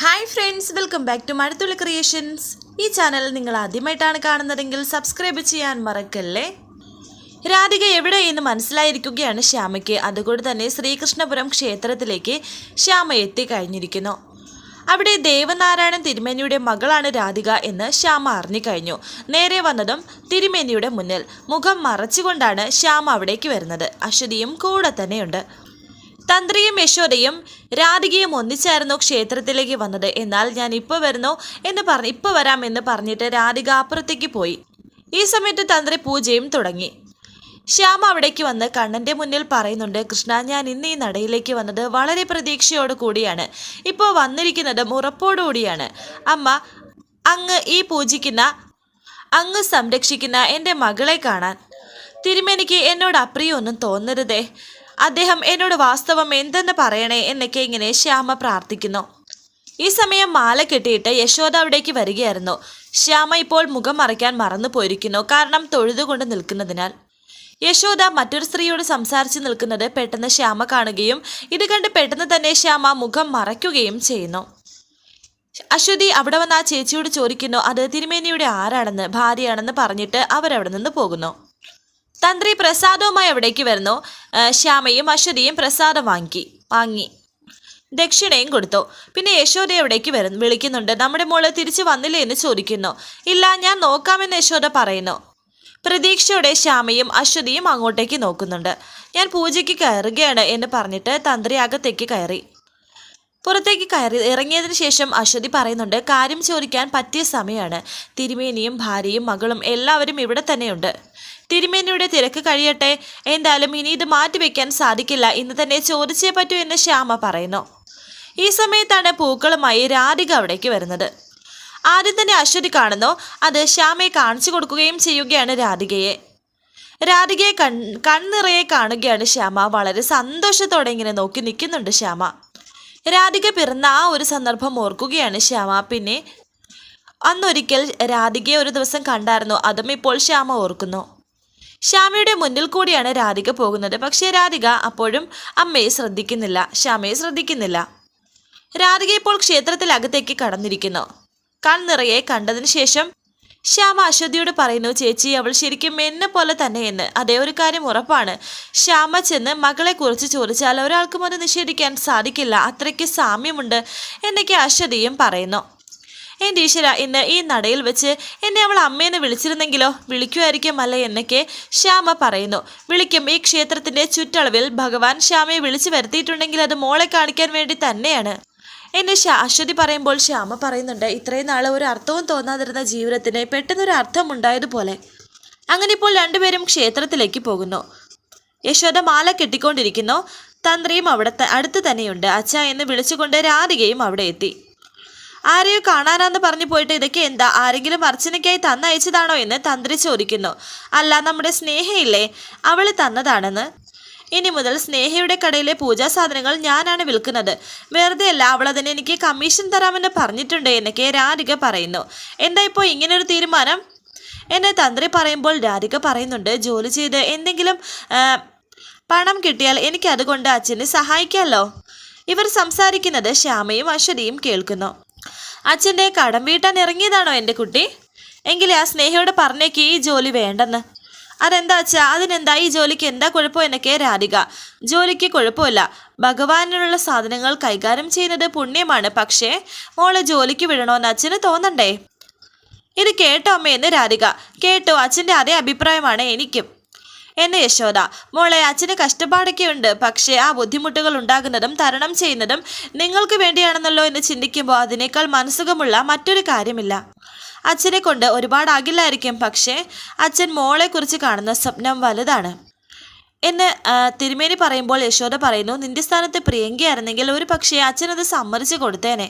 Hi friends welcome back to Mazhathulli creations ഈ channel നിങ്ങൾ ആദ്യമായിട്ടാണ് കാണുന്നതെങ്കിൽ സബ്സ്ക്രൈബ് ചെയ്യാൻ മറക്കല്ലേ? രാധിക എവിടെ എന്ന് മനസ്സിലായിരിക്കുകയാണ് ശ്യാമയ്ക്ക്. അതുകൊണ്ട് തന്നെ ശ്രീകൃഷ്ണപുരം ക്ഷേത്രത്തിലേക്ക് ശ്യാമ എത്തിക്കഴിഞ്ഞിരിക്കുന്നു അവിടെ ദേവനാരായണൻ തിരുമേനിയുടെ മകളാണ് രാധിക എന്ന് ശ്യാമ അറിഞ്ഞുകഴിഞ്ഞു. നേരെ വന്നതും തിരുമേനിയുടെ മുന്നിൽ. മുഖം മറച്ചുകൊണ്ടാണ് ശ്യാമ അവിടേക്ക് വരുന്നത്. അശ്വതിയും കൂടെ തന്നെയുണ്ട്. തന്ത്രിയും യശോദയും രാധികയും ഒന്നിച്ചായിരുന്നു ക്ഷേത്രത്തിലേക്ക് വന്നത്. എന്നാൽ ഞാൻ ഇപ്പോൾ വരുന്നു എന്ന് പറഞ്ഞ് ഇപ്പോൾ വരാം എന്ന് പറഞ്ഞിട്ട് രാധിക അപ്പുറത്തേക്ക് പോയി. ഈ സമയത്ത് തന്ത്രി പൂജയും തുടങ്ങി. ശ്യാമ അവിടേക്ക് വന്ന് കണ്ണന്റെ മുന്നിൽ പറയുന്നുണ്ട് കൃഷ്ണ ഞാൻ ഇന്ന് ഈ നടയിലേക്ക് വന്നത് വളരെ പ്രതീക്ഷയോട് കൂടിയാണ്. ഇപ്പോൾ വന്നിരിക്കുന്നതും ഉറപ്പോടുകൂടിയാണ് അമ്മ അങ്ങ് ഈ പൂജിക്കുന്ന അങ്ങ് സംരക്ഷിക്കുന്ന എന്റെ മകളെ കാണാൻ. തിരുമേനിക്ക് എന്നോട് അപ്രിയൊന്നും തോന്നരുതേ. അദ്ദേഹം എന്നോട് വാസ്തവം എന്തെന്ന് പറയണേ എന്നൊക്കെ ഇങ്ങനെ ശ്യാമ പ്രാർത്ഥിക്കുന്നു. ഈ സമയം മാല കെട്ടിയിട്ട് യശോദ അവിടേക്ക് വരികയായിരുന്നു. ശ്യാമ ഇപ്പോൾ മുഖം മറയ്ക്കാൻ മറന്നു പോയിരിക്കുന്നു. കാരണം തൊഴുതുകൊണ്ട് നിൽക്കുന്നതിനാൽ. യശോദ മറ്റൊരു സ്ത്രീയോട് സംസാരിച്ചു നിൽക്കുന്നത് പെട്ടെന്ന് ശ്യാമ കാണുകയും ഇത് കണ്ട് പെട്ടെന്ന് തന്നെ ശ്യാമ മുഖം മറയ്ക്കുകയും ചെയ്യുന്നു. അശ്വതി അവിടെ വന്ന് ആ ചേച്ചിയോട് ചോദിക്കുന്നു അത് തിരുമേനിയുടെ ആരാണെന്ന്? ഭാര്യയാണെന്ന് പറഞ്ഞിട്ട് അവരവിടെ നിന്ന് പോകുന്നു? തന്ത്രി പ്രസാദവുമായി അവിടേക്ക് വരുന്നു. ശ്യാമയും അശ്വതിയും പ്രസാദം വാങ്ങി വാങ്ങി. ദക്ഷിണയും കൊടുത്തു. പിന്നെ യശോദ എവിടേക്ക് വരും വിളിക്കുന്നുണ്ട്. നമ്മുടെ മോൾ തിരിച്ചു വന്നില്ലേ എന്ന് ചോദിക്കുന്നു. ഇല്ല ഞാൻ നോക്കാമെന്ന് യശോദ പറയുന്നു. പ്രതീക്ഷയോടെ ശ്യാമയും അശ്വതിയും അങ്ങോട്ടേക്ക് നോക്കുന്നുണ്ട്. ഞാൻ പൂജയ്ക്ക് കയറുകയാണ് എന്ന് പറഞ്ഞിട്ട് തന്ത്രി അകത്തേക്ക് കയറി. പുറത്തേക്ക് കയറി ഇറങ്ങിയതിന് ശേഷം അശ്വതി പറയുന്നുണ്ട് കാര്യം ചോദിക്കാൻ പറ്റിയ സമയമാണ് തിരുമേനിയും ഭാര്യയും മകളും എല്ലാവരും ഇവിടെ തന്നെയുണ്ട്. തിരുമേനിയുടെ തിരക്ക് കഴിയട്ടെ. എന്തായാലും ഇനി ഇത് മാറ്റിവെക്കാൻ സാധിക്കില്ല ഇന്ന് തന്നെ ചോദിച്ചേ പറ്റൂ എന്ന് ശ്യാമ പറയുന്നു. ഈ സമയത്താണ് പൂക്കളുമായി രാധിക അവിടേക്ക് വരുന്നത്. ആദ്യം തന്നെ അശ്വതി കാണുന്നു. അത് ശ്യാമയെ കാണിച്ചു കൊടുക്കുകയും ചെയ്യുകയാണ് രാധികയെ. രാധികയെ കൺ കൺനിറയെ കാണുകയാണ് ശ്യാമ. വളരെ സന്തോഷത്തോടെ ഇങ്ങനെ നോക്കി നിൽക്കുന്നുണ്ട് ശ്യാമ. രാധിക പിറന്ന ആ ഒരു സന്ദർഭം ഓർക്കുകയാണ് ശ്യാമ. പിന്നെ അന്നൊരിക്കൽ രാധികയെ ഒരു ദിവസം കണ്ടായിരുന്നു. അതും ഇപ്പോൾ ശ്യാമ ഓർക്കുന്നു. ശ്യാമയുടെ മുന്നിൽ കൂടിയാണ് രാധിക പോകുന്നത്. പക്ഷേ രാധിക അപ്പോഴും അമ്മയെ ശ്രദ്ധിക്കുന്നില്ല. ശ്യാമയെ ശ്രദ്ധിക്കുന്നില്ല. രാധിക ഇപ്പോൾ ക്ഷേത്രത്തിലകത്തേക്ക് കടന്നിരിക്കുന്നു. കൺനിറയെ കണ്ടതിന് ശേഷം ശ്യാമ അശ്വതിയോട് പറയുന്നു ചേച്ചി അവൾ ശരിക്കും എന്നെ പോലെ തന്നെയെന്ന്. അതേ ഒരു കാര്യം ഉറപ്പാണ്. ശ്യാമ ചെന്ന് മകളെ കുറിച്ച് ചോദിച്ചാൽ ഒരാൾക്കും അത് നിഷേധിക്കാൻ സാധിക്കില്ല. അത്രയ്ക്ക് സാമ്യമുണ്ട് എന്നൊക്കെ അശ്വതിയും പറയുന്നു. എന്റെ ഈശ്വര ഇന്ന് ഈ നടയിൽ വെച്ച് എന്നെ അവൾ അമ്മയെന്ന് വിളിച്ചിരുന്നെങ്കിലോ? വിളിക്കുമായിരിക്കും അല്ല? എന്നൊക്കെ ശ്യാമ പറയുന്നു. വിളിക്കും. ഈ ക്ഷേത്രത്തിന്റെ ചുറ്റളവിൽ ഭഗവാൻ ശ്യാമയെ വിളിച്ചു വരുത്തിയിട്ടുണ്ടെങ്കിൽ അത് മോളെ കാണിക്കാൻ വേണ്ടി തന്നെയാണ്. എന്നെ അശ്വതി പറയുമ്പോൾ ശ്യാമ പറയുന്നുണ്ട് ഇത്രയും നാൾ ഒരു അർത്ഥവും തോന്നാതിരുന്ന ജീവിതത്തിന് പെട്ടെന്നൊരു അർത്ഥം ഉണ്ടായതുപോലെ അങ്ങനെ ഇപ്പോൾ രണ്ടുപേരും ക്ഷേത്രത്തിലേക്ക് പോകുന്നു. യശോദ മാല കെട്ടിക്കൊണ്ടിരിക്കുന്നു. തന്ത്രിയും അവിടെ അടുത്ത് തന്നെയുണ്ട്. അച്ഛ എന്ന് വിളിച്ചുകൊണ്ട് രാധികയും അവിടെ എത്തി. ആരെയോ കാണാനാന്ന് പറഞ്ഞു പോയിട്ട് ഇതൊക്കെ എന്താ? ആരെങ്കിലും അർച്ചനയ്ക്കായി തന്നയച്ചതാണോ എന്ന് തന്ത്രി ചോദിക്കുന്നു. അല്ല നമ്മുടെ സ്നേഹയില്ലേ? അവൾ തന്നതാണെന്ന്. ഇനി മുതൽ സ്നേഹയുടെ കടയിലെ പൂജാ സാധനങ്ങൾ ഞാനാണ് വിൽക്കുന്നത്. വെറുതെ അല്ല അവൾ അതിന് എനിക്ക് കമ്മീഷൻ തരാമെന്ന് പറഞ്ഞിട്ടുണ്ട് എന്നൊക്കെ രാധിക പറയുന്നു. എന്താ ഇപ്പോൾ ഇങ്ങനൊരു തീരുമാനം? എന്നെ തന്ത്രി പറയുമ്പോൾ രാധിക പറയുന്നുണ്ട് ജോലി ചെയ്ത് എന്തെങ്കിലും പണം കിട്ടിയാൽ എനിക്ക് അതുകൊണ്ട് അച്ഛനെ സഹായിക്കാമല്ലോ ഇവർ സംസാരിക്കുന്നത് ശ്യാമയും അശ്വതിയും കേൾക്കുന്നു. അച്ഛന്റെ കടം വീട്ടാൻ ഇറങ്ങിയതാണോ എന്റെ കുട്ടി? എങ്കിൽ ആ സ്നേഹയോട് പറഞ്ഞേക്ക് ഈ ജോലി വേണ്ടെന്ന്. അതെന്താ അച്ഛാ? അതിനെന്താ? ഈ ജോലിക്ക് എന്താ കുഴപ്പം? എന്നൊക്കെ രാധിക. ജോലിക്ക് കുഴപ്പമില്ല. ഭഗവാനുള്ള സാധനങ്ങൾ കൈകാര്യം ചെയ്യുന്നത് പുണ്യമാണ്. പക്ഷേ മോളെ ജോലിക്ക് വിടണമെന്ന് അച്ഛന് തോന്നണ്ടേ? ഇത് കേട്ടോ അമ്മയെന്ന് രാധിക. കേട്ടോ അച്ഛന്റെ അതേ അഭിപ്രായമാണ് എനിക്കും. എന്നെ യശോദ മോളെ അച്ഛന് കഷ്ടപ്പാടൊക്കെയുണ്ട്. പക്ഷേ ആ ബുദ്ധിമുട്ടുകൾ ഉണ്ടാകുന്നതും തരണം ചെയ്യുന്നതും നിങ്ങൾക്ക് വേണ്ടിയാണെന്നല്ലോ എന്ന് ചിന്തിക്കുമ്പോൾ അതിനേക്കാൾ മനസ്സുഖമുള്ള മറ്റൊരു കാര്യമില്ല. അച്ഛനെ കൊണ്ട് ഒരുപാട് അകില്ലായിരിക്കും പക്ഷേ അച്ഛൻ മോളെക്കുറിച്ച് കാണുന്ന സ്വപ്നം വലുതാണ് എന്ന് തിരുമേനി പറയുമ്പോൾ യശോദ പറയുന്നു നിന്റെ സ്ഥാനത്ത് പ്രിയങ്കയായിരുന്നെങ്കിൽ ഒരു പക്ഷേ അച്ഛനത് സമ്മതിച്ചു കൊടുത്തേനെ.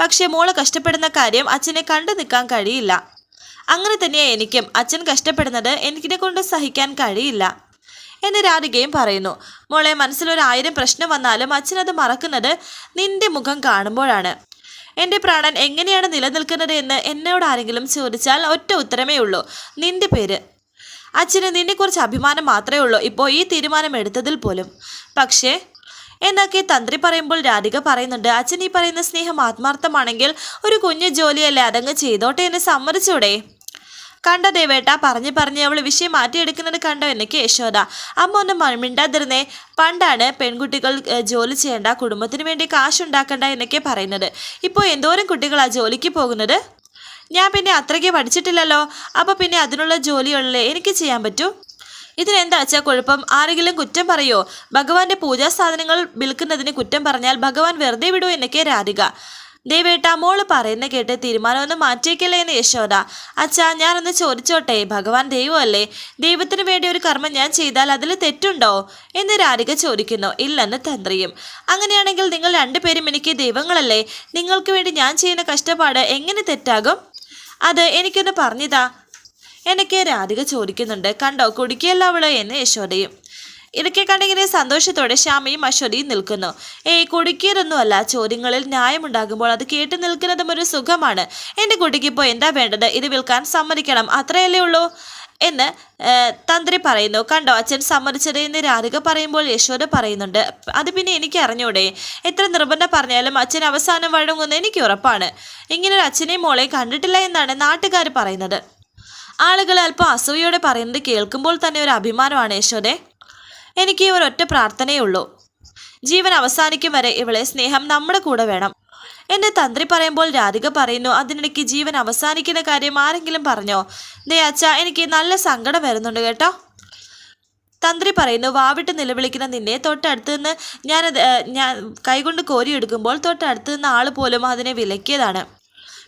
പക്ഷേ മോൾ കഷ്ടപ്പെടുന്ന കാര്യം അച്ഛനെ കണ്ടു നിൽക്കാൻ കഴിയില്ല. അങ്ങനെ തന്നെയാ എനിക്കും. അച്ഛൻ കഷ്ടപ്പെടുന്നത് എനിക്കിനെ കൊണ്ട് സഹിക്കാൻ കഴിയില്ല. എന്ന് രാധികയും പറയുന്നു. മോളെ മനസ്സിലൊരായിരം പ്രശ്നം വന്നാലും അച്ഛനത് മറക്കുന്നത് നിന്റെ മുഖം കാണുമ്പോഴാണ്. എന്റെ പ്രാണൻ എങ്ങനെയാണ് നിലനിൽക്കുന്നത് എന്ന് എന്നോട് ആരെങ്കിലും ചോദിച്ചാൽ ഒറ്റ ഉത്തരമേ ഉള്ളൂ. നിന്റെ പേര്. അച്ഛന് നിന്നെക്കുറിച്ച് അഭിമാനം മാത്രമേ ഉള്ളൂ. ഇപ്പോൾ ഈ തീരുമാനം എടുത്തതിൽ പോലും. പക്ഷേ എന്നൊക്കെ തന്ത്രി പറയുമ്പോൾ രാധിക പറയുന്നുണ്ട് അച്ഛൻ ഈ പറയുന്ന സ്നേഹം ആത്മാർത്ഥമാണെങ്കിൽ ഒരു കുഞ്ഞു ജോലിയല്ലേ അതങ്ങ് ചെയ്തോട്ടെ എന്നെ സമ്മതിച്ചൂടെ? കണ്ട ദേവേട്ട പറഞ്ഞു പറഞ്ഞ് അവൾ വിഷയം മാറ്റിയെടുക്കുന്നത് കണ്ടോ എനിക്ക് യശോദ. അമ്മ ഒന്ന് മിണ്ടാതിരുന്നേ പണ്ടാണ് പെൺകുട്ടികൾ ജോലി ചെയ്യേണ്ട കുടുംബത്തിന് വേണ്ടി കാശുണ്ടാക്കണ്ട എന്നൊക്കെ പറയുന്നത്. ഇപ്പോൾ എന്തോരം കുട്ടികളാ ജോലിക്ക് പോകുന്നത്? ഞാൻ പിന്നെ അത്രയ്ക്ക് പഠിച്ചിട്ടില്ലല്ലോ അപ്പോൾ പിന്നെ അതിനുള്ള ജോലിയുള്ളേ എനിക്ക് ചെയ്യാൻ പറ്റൂ? ഇതിനെന്താ വെച്ചാൽ കുഴപ്പം? ആരെങ്കിലും കുറ്റം പറയോ? ഭഗവാന്റെ പൂജാ സാധനങ്ങൾ വിൽക്കുന്നതിന് കുറ്റം പറഞ്ഞാൽ ഭഗവാൻ വെറുതെ വിടൂ എന്നൊക്കെ രാധിക. ദേവേട്ട മോൾ പറയുന്ന കേട്ട് തീരുമാനമൊന്നും മാറ്റിയേക്കല്ലേ എന്ന് യശോദ. അച്ഛാ ഞാനൊന്ന് ചോദിച്ചോട്ടെ ഭഗവാൻ ദൈവമല്ലേ? ദൈവത്തിന് വേണ്ടി ഒരു കർമ്മം ഞാൻ ചെയ്താൽ അതിൽ തെറ്റുണ്ടോ? എന്ന് രാധിക ചോദിക്കുന്നു. ഇല്ലെന്ന് തന്ത്രിയും. അങ്ങനെയാണെങ്കിൽ നിങ്ങൾ രണ്ടുപേരും എനിക്ക് ദൈവങ്ങളല്ലേ? നിങ്ങൾക്ക് വേണ്ടി ഞാൻ ചെയ്യുന്ന കഷ്ടപ്പാട് എങ്ങനെ തെറ്റാകും? അത് എനിക്കൊന്ന് പറഞ്ഞിതാ. എന്നൊക്കെ രാധിക ചോദിക്കുന്നുണ്ട്. കണ്ടോ കുടിക്കുകയല്ല അവൾ എന്ന് യശോദയും. ഇതൊക്കെ കണ്ടിങ്ങനെ സന്തോഷത്തോടെ ശ്യാമയും അശ്വതിയും നിൽക്കുന്നു. ഏയ് കുടുക്കിയതൊന്നുമല്ല. ചോദ്യങ്ങളിൽ ന്യായമുണ്ടാകുമ്പോൾ അത് കേട്ടു നിൽക്കുന്നതും ഒരു സുഖമാണ്. എന്റെ കുട്ടിക്ക് ഇപ്പോൾ എന്താ വേണ്ടത്? ഇത് വിൽക്കാൻ സമ്മതിക്കണം. അത്രയല്ലേ ഉള്ളൂ എന്ന് തന്ത്രി പറയുന്നു. കണ്ടോ അച്ഛൻ സമ്മതിച്ചത് എന്ന് രാധിക പറയുമ്പോൾ യശോദ പറയുന്നുണ്ട്. അത് പിന്നെ എനിക്ക് അറിഞ്ഞൂടെ? എത്ര നിർബന്ധം പറഞ്ഞാലും അച്ഛൻ അവസാനം വഴങ്ങുമെന്ന് എനിക്ക് ഉറപ്പാണ്. ഇങ്ങനൊരു അച്ഛനെയും മോളെയും കണ്ടിട്ടില്ല എന്നാണ് നാട്ടുകാർ പറയുന്നത്. ആളുകൾ അല്പം അസൂയോടെ പറയുന്നത് കേൾക്കുമ്പോൾ തന്നെ ഒരു അഭിമാനമാണ് യശോദെ. എനിക്ക് ഒരൊറ്റ പ്രാർത്ഥനയേ ഉള്ളൂ. ജീവൻ അവസാനിക്കും വരെ ഇവളെ സ്നേഹം നമ്മുടെ കൂടെ വേണം. എന്റെ തന്ത്രി പറയുമ്പോൾ രാധിക പറയുന്നു അതിനിടയ്ക്ക് ജീവൻ അവസാനിക്കുന്ന കാര്യം ആരെങ്കിലും പറഞ്ഞോ? ദേ അച്ഛ എനിക്ക് നല്ല സങ്കടം വരുന്നുണ്ട് കേട്ടോ. തന്ത്രി പറയുന്നു വാവിട്ട് നിലവിളിക്കുന്ന നിന്നെ തൊട്ടടുത്ത് നിന്ന് ഞാനത് ഞാൻ കൈകൊണ്ട് കോരിയെടുക്കുമ്പോൾ തൊട്ടടുത്ത് നിന്ന് ആൾ പോലും അതിനെ വിലക്കിയതാണ്.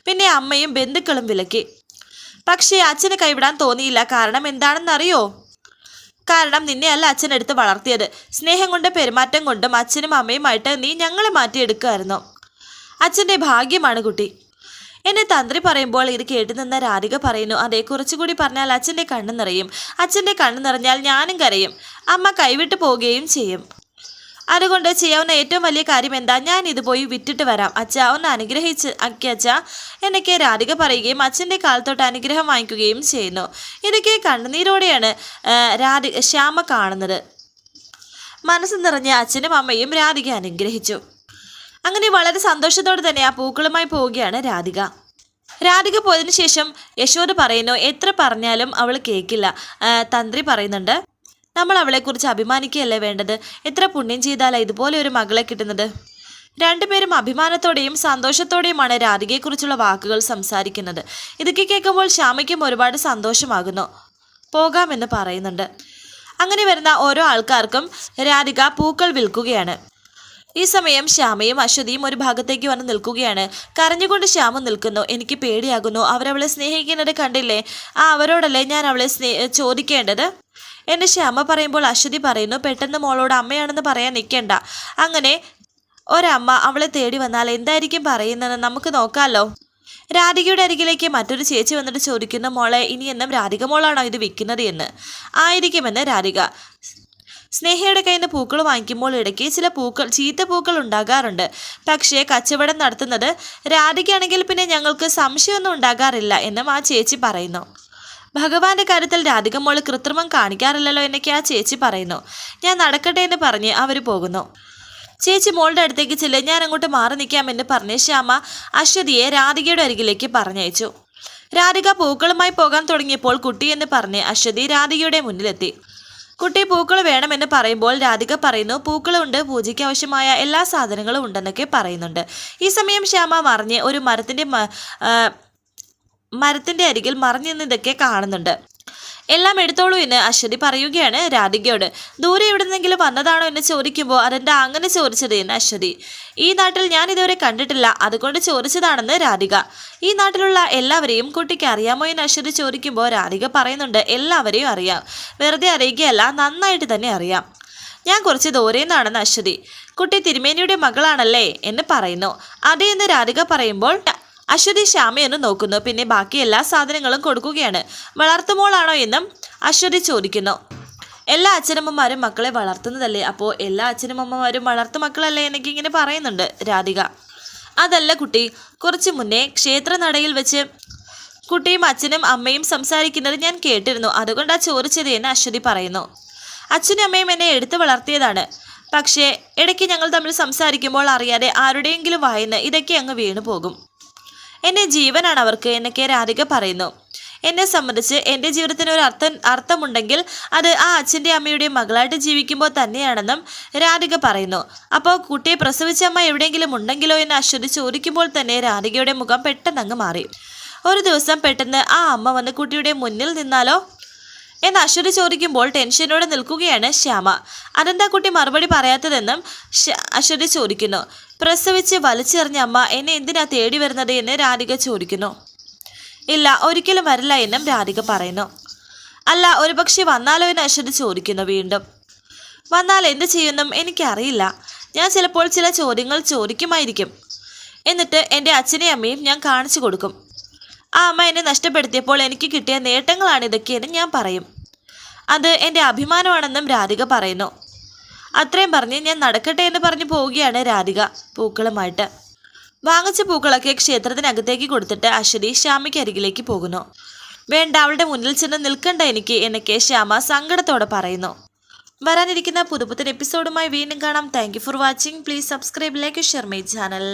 പിന്നെ അമ്മയും ബന്ധുക്കളും വിലക്കി. പക്ഷേ അച്ഛനെ കൈവിടാൻ തോന്നിയില്ല. കാരണം എന്താണെന്നറിയോ? കാരണം നിന്നെ അച്ഛൻ എടുത്ത് വളർത്തിയത്. സ്നേഹം കൊണ്ട് പെരുമാറ്റം കൊണ്ടും അച്ഛനും അമ്മയുമായിട്ട് നീ ഞങ്ങളെ മാറ്റിയെടുക്കുമായിരുന്നു. അച്ഛന്റെ ഭാഗ്യമാണ് കുട്ടി. എന്നെ തന്ത്രി പറയുമ്പോൾ ഇത് കേട്ടു നിന്ന രാധിക പറയുന്നു അതെ കുറച്ചുകൂടി പറഞ്ഞാൽ അച്ഛന്റെ കണ്ണ് നിറയും. അച്ഛന്റെ കണ്ണ് നിറഞ്ഞാൽ ഞാനും കരയും. അമ്മ കൈവിട്ടു പോവുകയും ചെയ്യും. അതുകൊണ്ട് ചെയ്യാവുന്ന ഏറ്റവും വലിയ കാര്യം എന്താ? ഞാൻ ഇത് പോയി വിറ്റിട്ട് വരാം. അച്ഛ ഒന്ന് അനുഗ്രഹിച്ച് അക്കി അച്ഛ. എന്നൊക്കെ രാധിക പറയുകയും അച്ഛന്റെ കാലത്തോട്ട് അനുഗ്രഹം വാങ്ങിക്കുകയും ചെയ്യുന്നു. ഇതൊക്കെ കണ്ണുനീരോടെയാണ് രാധി ശ്യാമ കാണുന്നത്. മനസ്സ് നിറഞ്ഞ അച്ഛനും അമ്മയും രാധിക അനുഗ്രഹിച്ചു. അങ്ങനെ വളരെ സന്തോഷത്തോടെ തന്നെ ആ പൂക്കളുമായി പോവുകയാണ് രാധിക. രാധിക പോയതിനു ശേഷം യശോദ പറയുന്നു എത്ര പറഞ്ഞാലും അവൾ കേൾക്കില്ല തന്ത്രി പറയുന്നുണ്ട് നമ്മൾ അവളെക്കുറിച്ച് അഭിമാനിക്കുകയല്ലേ വേണ്ടത്? എത്ര പുണ്യം ചെയ്താലാ ഇതുപോലെ ഒരു മകളെ കിട്ടുന്നത്? രണ്ടുപേരും അഭിമാനത്തോടെയും സന്തോഷത്തോടെയുമാണ് രാധികയെക്കുറിച്ചുള്ള വാക്കുകൾ സംസാരിക്കുന്നത്. ഇതൊക്കെ കേൾക്കുമ്പോൾ ശ്യാമയ്ക്കും ഒരുപാട് സന്തോഷമാകുന്നു. പോകാമെന്ന് പറയുന്നുണ്ട്. അങ്ങനെ വരുന്ന ഓരോ ആൾക്കാർക്കും രാധിക പൂക്കൾ വിൽക്കുകയാണ്. ഈ സമയം ശ്യാമയും അശ്വതിയും ഒരു ഭാഗത്തേക്ക് വന്ന് നിൽക്കുകയാണ്. കരഞ്ഞുകൊണ്ട് ശ്യാമ നിൽക്കുന്നു. എനിക്ക് പേടിയാകുന്നു. അവരവളെ സ്നേഹിക്കുന്നത് കണ്ടില്ലേ? ആ അവരോടല്ലേ ഞാൻ അവളെ സ്നേ ചോദിക്കേണ്ടത്? എന്നെ ശ്യാമ പറയുമ്പോൾ അശ്വതി പറയുന്നു പെട്ടെന്ന് മോളോട് അമ്മയാണെന്ന് പറയാൻ നിൽക്കേണ്ട അങ്ങനെ ഒരമ്മ അവളെ തേടി വന്നാൽ എന്തായിരിക്കും പറയുന്നത് നമുക്ക് നോക്കാമല്ലോ രാധികയുടെ അരികിലേക്ക് മറ്റൊരു ചേച്ചി വന്നിട്ട് ചോദിക്കുന്ന മോളെ ഇനി എന്നും രാധിക മോളാണോ ഇത് വിൽക്കുന്നത് എന്ന്? ആയിരിക്കുമെന്ന് രാധിക. സ്നേഹയുടെ കയ്യിൽ നിന്ന് പൂക്കൾ വാങ്ങിക്കുമ്പോൾ ഇടയ്ക്ക് ചില പൂക്കൾ ചീത്ത പൂക്കൾ ഉണ്ടാകാറുണ്ട്. പക്ഷേ കച്ചവടം നടത്തുന്നത് രാധികയാണെങ്കിൽ പിന്നെ ഞങ്ങൾക്ക് സംശയമൊന്നും ഉണ്ടാകാറില്ല എന്നും ആ ചേച്ചി പറയുന്നു. ഭഗവാന്റെ കാര്യത്തിൽ രാധിക മോൾ കൃത്രിമം കാണിക്കാറില്ലല്ലോ എന്നൊക്കെ ആ ചേച്ചി പറയുന്നു. ഞാൻ നടക്കട്ടെ എന്ന് പറഞ്ഞ് അവർ പോകുന്നു. ചേച്ചി മോളുടെ അടുത്തേക്ക് ചെല്ല് ഞാൻ അങ്ങോട്ട് മാറി നിൽക്കാമെന്ന് പറഞ്ഞ് ശ്യാമ അശ്വതിയെ രാധികയുടെ അരികിലേക്ക് പറഞ്ഞയച്ചു. രാധിക പൂക്കളുമായി പോകാൻ തുടങ്ങിയപ്പോൾ കുട്ടി എന്ന് പറഞ്ഞ് അശ്വതി രാധികയുടെ മുന്നിലെത്തി. കുട്ടി പൂക്കൾ വേണമെന്ന് പറയുമ്പോൾ രാധിക പറയുന്നു പൂക്കളുണ്ട് പൂജയ്ക്ക് ആവശ്യമായ എല്ലാ സാധനങ്ങളും ഉണ്ടെന്നൊക്കെ പറയുന്നുണ്ട്. ഈ സമയം ശ്യാമ മറിഞ്ഞ് ഒരു മരത്തിന്റെ മ- ആ, മരത്തിന്റെ അരികിൽ മറിഞ്ഞു നിന്നിതൊക്കെ കാണുന്നുണ്ട്. എല്ലാം എടുത്തോളൂ എന്ന് അശ്വതി പറയുകയാണ് രാധികയോട്. ദൂരെ എവിടുന്നെങ്കിലും വന്നതാണോ എന്ന് ചോദിക്കുമ്പോൾ അതെന്താ അങ്ങനെ ചോദിച്ചത് എന്ന് അശ്വതി. ഈ നാട്ടിൽ ഞാൻ ഇതുവരെ കണ്ടിട്ടില്ല. അതുകൊണ്ട് ചോദിച്ചതാണെന്ന് രാധിക. ഈ നാട്ടിലുള്ള എല്ലാവരെയും കുട്ടിക്ക് അറിയാമോ എന്ന് അശ്വതി ചോദിക്കുമ്പോൾ രാധിക പറയുന്നുണ്ട് എല്ലാവരെയും അറിയാം. വെറുതെ അറിയുകയല്ല നന്നായിട്ട് തന്നെ അറിയാം. ഞാൻ കുറച്ച് ദൂരെ നിന്നാണെന്ന് അശ്വതി. കുട്ടി തിരുമേനിയുടെ മകളാണല്ലേ? എന്ന് പറയുന്നു. അതേ എന്ന് രാധിക പറയുമ്പോൾ അശ്വതി ശ്യാമയൊന്ന് നോക്കുന്നു. പിന്നെ ബാക്കി എല്ലാ സാധനങ്ങളും കൊടുക്കുകയാണ്. വളർത്തുമോളാണോ എന്നും അശ്വതി ചോദിക്കുന്നു. എല്ലാ അച്ഛനമ്മമാരും മക്കളെ വളർത്തുന്നതല്ലേ? അപ്പോൾ എല്ലാ അച്ഛനമ്മമാരും വളർത്തു മക്കളല്ലേ എന്നൊക്കെ ഇങ്ങനെ പറയുന്നുണ്ട് രാധിക. അതല്ല കുട്ടി കുറച്ച് മുന്നേ ക്ഷേത്രനടയിൽ വെച്ച് കുട്ടിയും അച്ഛനും അമ്മയും സംസാരിക്കുന്നത് ഞാൻ കേട്ടിരുന്നു. അതുകൊണ്ടാ ചോദിച്ചത് എന്ന് അശ്വതി പറയുന്നു. അച്ഛനും അമ്മയും എന്നെ എടുത്തു വളർത്തിയതാണ്. പക്ഷേ ഇടയ്ക്ക് ഞങ്ങൾ തമ്മിൽ സംസാരിക്കുമ്പോൾ അറിയാതെ ആരുടെയെങ്കിലും വായന്ന് ഇതൊക്കെ അങ്ങ് വീണു പോകും എന്നെ ജീവനാണ് അവർക്ക് എന്നൊക്കെ രാധിക പറയുന്നു. എന്നെ സംബന്ധിച്ച് എന്റെ ജീവിതത്തിന് ഒരു അർത്ഥം അർത്ഥമുണ്ടെങ്കിൽ അത് ആ അച്ഛന്റെ അമ്മയുടെയും മകളായിട്ട് ജീവിക്കുമ്പോൾ തന്നെയാണെന്നും രാധിക പറയുന്നു. അപ്പോൾ കുട്ടിയെ പ്രസവിച്ച അമ്മ എവിടെയെങ്കിലും ഉണ്ടെങ്കിലോ എന്ന് അശ്വതി ചോദിക്കുമ്പോൾ തന്നെ രാധികയുടെ മുഖം പെട്ടെന്ന് അങ്ങ് മാറി. ഒരു ദിവസം പെട്ടെന്ന് ആ അമ്മ വന്ന് കുട്ടിയുടെ മുന്നിൽ നിന്നാലോ? എന്ന് അശ്വതി ചോദിക്കുമ്പോൾ ടെൻഷനോടെ നിൽക്കുകയാണ് ശ്യാമ. അതെന്താ കുട്ടി മറുപടി പറയാത്തതെന്നും അശ്വതി ചോദിക്കുന്നു. പ്രസവിച്ച് വലിച്ചെറിഞ്ഞ അമ്മ എന്നെ എന്തിനാ തേടി വരുന്നത് എന്ന് രാധിക ചോദിക്കുന്നു. ഇല്ല ഒരിക്കലും വരില്ല എന്നും രാധിക പറയുന്നു. അല്ല ഒരുപക്ഷെ വന്നാലോ എന്ന് അശ്വതി ചോദിക്കുന്നു വീണ്ടും. വന്നാൽ എന്ത് ചെയ്യുമെന്നും എനിക്കറിയില്ല. ഞാൻ ചിലപ്പോൾ ചില ചോദ്യങ്ങൾ ചോദിക്കുമായിരിക്കും. എന്നിട്ട് എന്റെ അച്ഛനെയും അമ്മയും ഞാൻ കാണിച്ചു കൊടുക്കും. ആ അമ്മ എന്നെ നഷ്ടപ്പെടുത്തിയപ്പോൾ എനിക്ക് കിട്ടിയ നേട്ടങ്ങളാണ് ഇതൊക്കെയെന്ന് ഞാൻ പറയും. അത് എന്റെ അഭിമാനമാണെന്നും രാധിക പറയുന്നു. അത്രയും പറഞ്ഞ് ഞാൻ നടക്കട്ടെ എന്ന് പറഞ്ഞു പോവുകയാണ് രാധിക പൂക്കളുമായിട്ട്. വാങ്ങിച്ച പൂക്കളൊക്കെ ക്ഷേത്രത്തിനകത്തേക്ക് കൊടുത്തിട്ട് അശ്വതി ശ്യാമയ്ക്ക് അരികിലേക്ക് പോകുന്നു. വേണ്ട അവളുടെ മുന്നിൽ ചെന്ന് നിൽക്കണ്ട എനിക്ക് എന്നൊക്കെ ശ്യാമ സങ്കടത്തോടെ പറയുന്നു. വരാനിരിക്കുന്ന പുതുപുത്തൻ എപ്പിസോഡുമായി വീണ്ടും കാണാം. Thank for watching please subscribe like share my channel